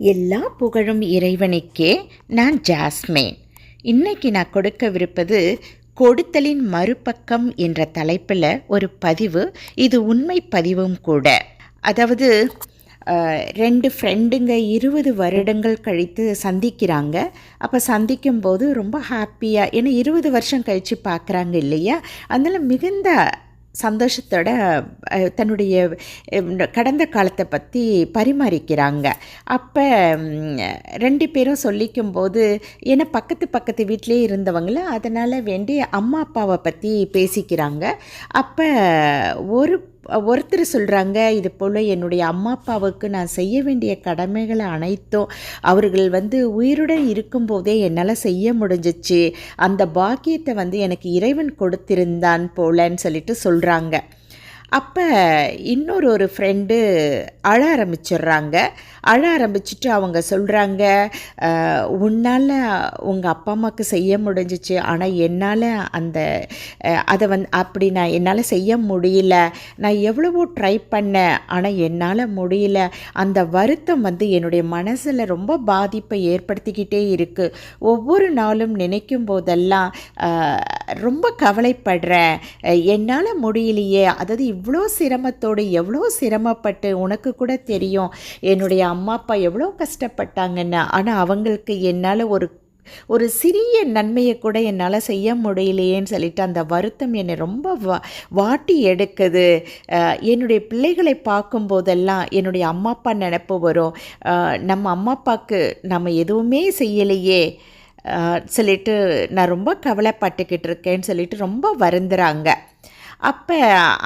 எல்லா புகழும் இறைவனுக்கே நான் ஜாஸ்மின். இன்னைக்கு நான் கொடுக்கவிருப்பது கொடுத்தலின் மறுபக்கம் என்ற தலைப்பில் ஒரு பதிவு இது உண்மை பதிவும் கூட. அதாவது ரெண்டு ஃப்ரெண்டுங்க இருபது வருடங்கள் கழித்து சந்திக்கிறாங்க. அப்போ சந்திக்கும்போது ரொம்ப ஹாப்பியாக ஏன்னா இருபது வருஷம் கழித்து பார்க்குறாங்க இல்லையா? அதனால் மிகுந்த சந்தோஷத்தோட தன்னுடைய கடந்த காலத்தை பற்றி பரிமாறிக்கிறாங்க. அப்போ ரெண்டு பேரும் சொல்லிக்கும்போது ஏன்னா பக்கத்து பக்கத்து வீட்டிலே இருந்தவங்கள அதனால் வேண்டி அம்மா அப்பாவை பற்றி பேசிக்கிறாங்க. அப்போ ஒரு ஒருத்தர் சொல்கிறாங்க இது போல் என்னுடைய அம்மா அப்பாவுக்கு நான் செய்ய வேண்டிய கடமைகளை அனைத்தும் அவர்கள் வந்து உயிருடன் இருக்கும்போதே என்னால் செய்ய முடிஞ்சிச்சு. அந்த பாக்கியத்தை வந்து எனக்கு இறைவன் கொடுத்திருந்தான் போலன்னு சொல்லிட்டு சொல்கிறாங்க அப்போ இன்னொரு ஒரு ஃப்ரெண்டு அழ ஆரம்பிச்சிடுறாங்க. அழ ஆரம்பிச்சிட்டு அவங்க சொல்கிறாங்க உன்னால் உங்கள் அப்பா அம்மாவுக்கு செய்ய முடிஞ்சிச்சு. ஆனால் என்னால் அந்த அதை வந்து அப்படி நான் என்னால் செய்ய முடியல. நான் எவ்வளவோ ட்ரை பண்ணேன். ஆனால் என்னால் முடியல. அந்த வருத்தம் வந்து என்னுடைய மனசில் ரொம்ப பாதிப்பை ஏற்படுத்திக்கிட்டே இருக்குது ஒவ்வொரு நாளும் நினைக்கும் போதெல்லாம் ரொம்ப கவலைப்படுறேன். என்னால் முடியலையே. அதாவது இவ்வளோ சிரமத்தோடு எவ்வளோ சிரமப்பட்டு உனக்கு கூட தெரியும். என்னுடைய அம்மா அப்பா எவ்வளோ கஷ்டப்பட்டாங்கன்னு. ஆனால் அவங்களுக்கு என்னால் ஒரு ஒரு சிறிய நன்மையை கூட என்னால் செய்ய முடியலையேன்னு சொல்லிட்டு அந்த வருத்தம் என்னை ரொம்ப வா வாட்டி எடுக்குது. என்னுடைய பிள்ளைகளை பார்க்கும்போதெல்லாம் என்னுடைய அம்மா அப்பா நினப்பு வரும். நம்ம அம்மா அப்பாவுக்கு நம்ம எதுவுமே செய்யலையே. சொல்லிட்டு நான் ரொம்ப கவலைப்பட்டுக்கிட்டு இருக்கேன்னு சொல்லிட்டு ரொம்ப வருந்துறாங்க. அப்போ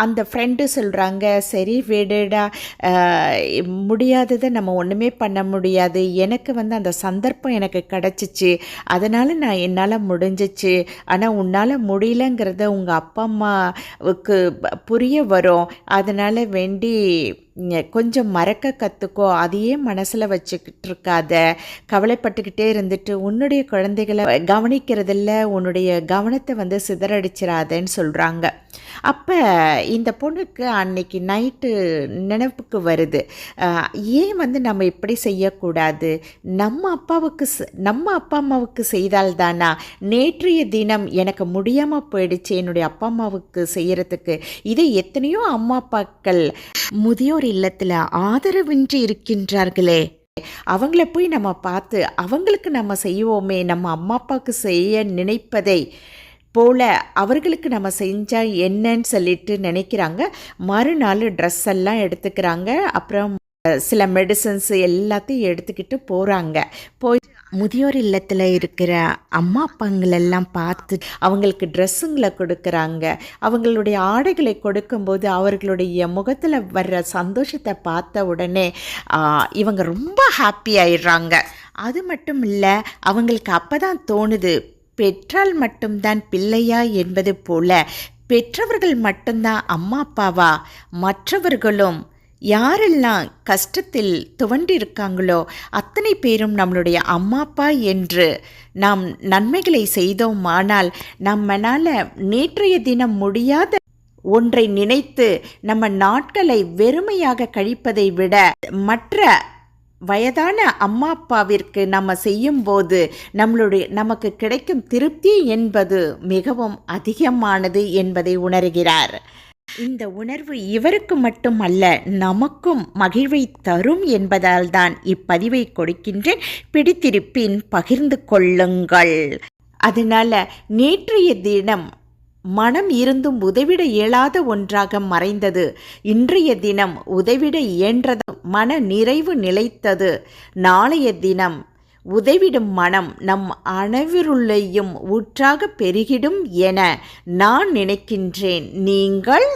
அந்த ஃப்ரெண்டு சொல்கிறாங்க சரி விடுடா. முடியாததை நம்ம ஒன்றுமே பண்ண முடியாது. எனக்கு வந்து அந்த சந்தர்ப்பம் எனக்கு கிடச்சிச்சு. அதனால் நான் என்னால் முடிஞ்சிச்சு. ஆனால் உன்னால் முடியலங்கிறத உங்கள் அப்பா அம்மாவுக்கு புரிய வரும். அதனால் வேண்டி கொஞ்சம் மறக்க கற்றுக்கோ அதையே மனசில் வச்சுக்கிட்டு இருக்காத கவலைப்பட்டுக்கிட்டே இருந்துட்டு உன்னுடைய குழந்தைகளை கவனிக்கிறதில்ல உன்னுடைய கவனத்தை வந்து சிதறடிச்சிடாதேன்னு சொல்கிறாங்க அப்போ இந்த பொண்ணுக்கு அன்னைக்கு நைட்டு நினைப்புக்கு வருது. ஏன் வந்து நம்ம இப்படி செய்யக்கூடாது? நம்ம அப்பாவுக்கு நம்ம அப்பா அம்மாவுக்கு செய்தால்தானா? நேற்றைய தினம் எனக்கு முடியாமல் போயிடுச்சு என்னுடைய அப்பா அம்மாவுக்கு செய்கிறதுக்கு இதை எத்தனையோ அம்மா அப்பாக்கள் முதியோர் இல்லத்தில் ஆதரவின்றி இருக்கின்றார்களே. அவங்கள போய் நம்ம பார்த்து அவங்களுக்கு நம்ம செய்வோமே நம்ம அம்மா அப்பாவுக்கு செய்ய நினைப்பதை போல அவர்களுக்கு நம்ம செஞ்சால் என்னன்னு சொல்லிட்டு நினைக்கிறாங்க. மறுநாள் ட்ரெஸ் எல்லாம் எடுத்துக்கிறாங்க. அப்புறம் சில மெடிசன்ஸ் எல்லாத்தையும் எடுத்துக்கிட்டு போகிறாங்க போய் முதியோர் இல்லத்தில் இருக்கிற அம்மா அப்பாங்களெல்லாம் பார்த்து அவங்களுக்கு ட்ரெஸ்ஸுங்களை கொடுக்குறாங்க. அவங்களுடைய ஆடைகளை கொடுக்கும்போது அவர்களுடைய முகத்தில் வர்ற சந்தோஷத்தை பார்த்த உடனே இவங்க ரொம்ப ஹாப்பி ஆயிடுறாங்க. அது மட்டும் இல்லை அவங்களுக்கு அப்போ தான் தோணுது பெற்றால் மட்டும்தான் பிள்ளையா? என்பது போல பெற்றவர்கள் மட்டும்தான் அம்மா அப்பாவா? மற்றவர்களும் யாரெல்லாம் கஷ்டத்தில் துவண்டிருக்காங்களோ அத்தனை பேரும் நம்மளுடைய அம்மா அப்பா என்று நாம் நன்மைகளை செய்தோமானால் நம்மளால் நேற்றைய தினம் முடியாத ஒன்றை நினைத்து நம்ம நாட்களை வெறுமையாக கழிப்பதை விட மற்ற வயதான அம்மா அப்பாவிற்கு நம்ம செய்யும்போது நம்மளுடைய நமக்கு கிடைக்கும் திருப்தி என்பது மிகவும் அதிகமானது என்பதை உணர்கிறார். இந்த உணர்வு இவருக்கு மட்டும் அல்ல நமக்கும் மகிழ்வை தரும் என்பதால் தான் இப்பதிவை கொடுக்கின்றேன். பிடித்திருப்பின் பகிர்ந்து கொள்ளுங்கள். அதனால நேற்றைய தினம் மனம் இருந்தும் உதவிட இயலாத ஒன்றாக மறைந்தது. இன்றைய தினம் உதவிட இயன்றது மன நிறைவு நிலைத்தது. நாளைய தினம் உதவிடும் மனம் நம் அனைவருள்ளையும் ஊற்றாக பெருகிடும் என நான் நினைக்கின்றேன். நீங்கள்